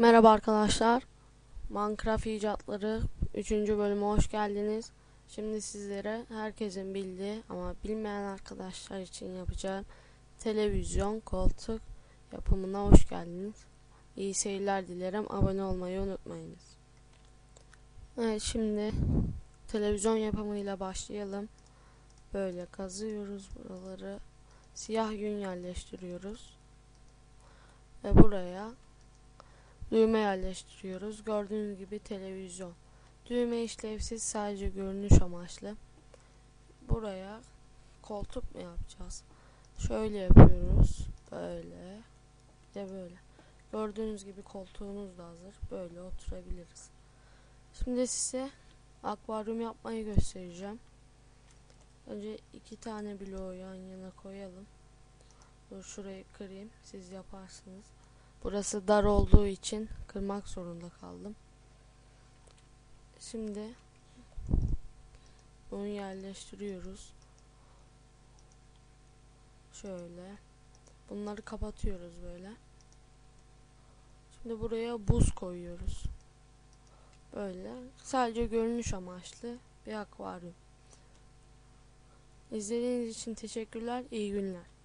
Merhaba arkadaşlar. Minecraft icatları 3. bölüme hoş geldiniz. Şimdi sizlere herkesin bildiği ama bilmeyen arkadaşlar için yapacağım televizyon koltuk yapımına hoş geldiniz. İyi seyirler dilerim. Abone olmayı unutmayınız. Evet şimdi televizyon yapımıyla başlayalım. Böyle kazıyoruz buraları. Siyah yün yerleştiriyoruz. Ve buraya düğme yerleştiriyoruz. Gördüğünüz gibi televizyon. Düğme işlevsiz sadece görünüş amaçlı. Buraya koltuk mu yapacağız? Şöyle yapıyoruz. Böyle. De böyle. Gördüğünüz gibi koltuğumuz da hazır. Böyle oturabiliriz. Şimdi size akvaryum yapmayı göstereceğim. Önce iki tane bloğu yan yana koyalım. Dur şurayı kırayım. Siz yaparsınız. Burası dar olduğu için kırmak zorunda kaldım. Şimdi bunu yerleştiriyoruz. Şöyle. Bunları kapatıyoruz böyle. Şimdi buraya buz koyuyoruz. Böyle. Sadece görünüş amaçlı bir akvaryum. İzlediğiniz için teşekkürler. İyi günler.